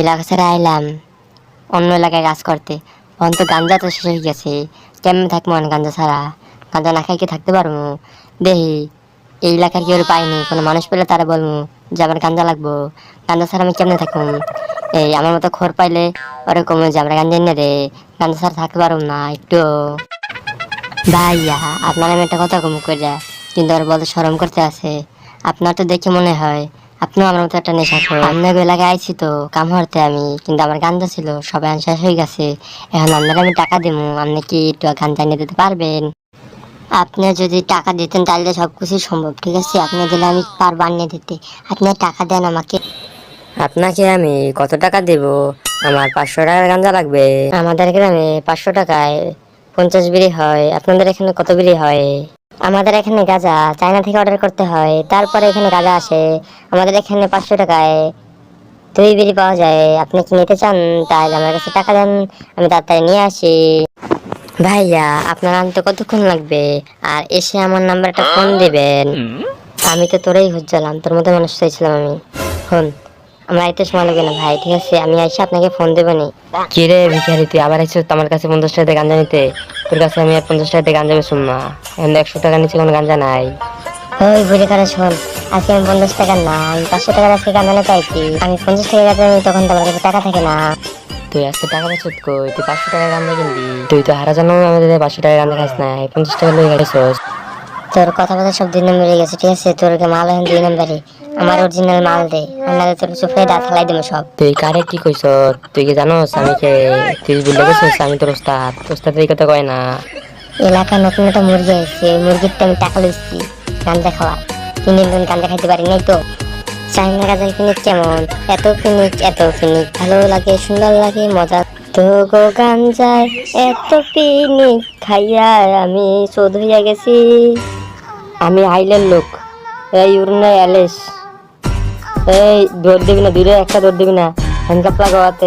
এলাকা ছেড়ে আইলাম। অন্য এলাকায় কাজ করতে। তখন তো গাঞ্জা তো শেষ হয়ে গেছে। কেমন থাকব আমি গাঞ্জা ছাড়া? গাঞ্জা না খাই কি থাকতে পারব? দেখি এই এলাকার কেউ পাইনি কোনো মানুষ পেলে তারা বলব যে আমার গাঞ্জা লাগবো। গাঞ্জা ছাড়া আমি কেমনে থাকব? এই, আমার মতো খোর পাইলে ওরকম যে আমরা গাঞ্জা এনে রে গাঞ্জা ছাড়া থাকতে পারব না একটু। ভাইয়া, আপনার আমি একটা কথা কম করে কিন্তু আর বলতে সরম করতে আছে। আপনার তো দেখে মনে হয় আপনিও আমার মতো একটা নেশা করে আপনার এলাকায় আইছি তো কাম হরতে আমি কিন্তু আমার গাঞ্জা ছিল সবাই শেষ হয়ে গেছে। এখন আপনার আমি টাকা দিব আপনি কি একটু গাঞ্জা এনে দিতে পারবেন? আপনি যদি টাকা দিতেন তাহলে সব কিছুই সম্ভব ঠিক আছে? আপনি দিলে আমি পারব আনিয়ে দিতে। আপনি টাকা দেন আমাকে। আপনাকে আমি কত টাকা দেব? আমার পাঁচশো টাকার গাঞ্জা লাগবে। আমাদের গ্রামে পাঁচশো টাকায় পঞ্চাশ বিড়ি হয় আপনাদের এখানে কত বিড়ি হয়? আমাদের এখানে গাঁজা চায়না থেকে অর্ডার করতে হয় তারপরে এখানে গাঁজা আসে। আমাদের এখানে পাঁচশো টাকায় দুই বিড়ি পাওয়া যায়। আপনি কি নিতে চান? তাহলে আমার কাছে টাকা দেন আমি তাড়াতাড়ি নিয়ে আসি। ভাইয়া আপনার আনতে কতক্ষণ লাগবে? আর এসে আমার নাম্বারটা ফোন দিবেন। আমি তো তোরেই খুঁজছিলাম তোর মতো মানুষ চাইছিলাম আমি। ফোন আমার এতে সময় লাগে না ভাই ঠিক আছে? আমি এসে আপনাকে ফোন দেবেনি। কি রে ভিখারি তুই? আবার আইছিস আমার কাছে পঞ্চাশ টাকা দিয়ে গাঞ্জা নিতে। তোর কাছে আমি আর পঞ্চাশ টাকা দিয়ে গাঞ্জা বেশুন না। এখন একশো টাকা নিচে কোনো গাঞ্জা নাই। ওই বুড়ি করে শোন আজকে আমি পঞ্চাশ টাকা না আমি পাঁচশো টাকার আজকে কান্দানে চাইছি আমি পঞ্চাশ টাকা কাছে আমি তখন তোমার কাছে টাকা থাকে না। তুই আজকে টাকা বেচত কই? তুই পাঁচশো টাকা গাঞ্জা কিনবি? তুই তো হারা জানো আমাদের পাঁচশো টাকা গাঞ্জা খাস নাই। পঞ্চাশ টাকা লই গাড়িছস তোর কথা কথা সব দুই নম্বরে গেছে ঠিক আছে? তোর মাল এখন দুই নম্বরে। আমার অরিজিনাল মাল দে নাহলে তোর চোখে দাঁত ফেলাই দেবো সব। তুই কারে কি কইস তুই কি জানোস আমি কে? তুই বুঝলে গেছিস আমি তোর ওস্তাদ। ওস্তাদ এই কথা কয় না। এলাকায় নতুন একটা মুরগি আছে ওই মুরগিরটা আমি টাকা লইছি গাঞ্জা খাওয়া তিন দিন ধরে গাঞ্জা খাইতে পারি নাই তো। চাইনা গাঁজা কিনিক কেমন? এত কিনিক এত কিনিক। ভালো লাগে সুন্দর লাগে মজা। তো গো গাঞ্জায় এত পিনিক খাইয়া আমি শোধ হইয়া গেছি। আমি আইলের লোক। এই উড়না অ্যালেস এই দৌড় দিবি না দূরে একটা দৌড় দিবি না। হ্যান্ডকাপ লাগাওয়াতে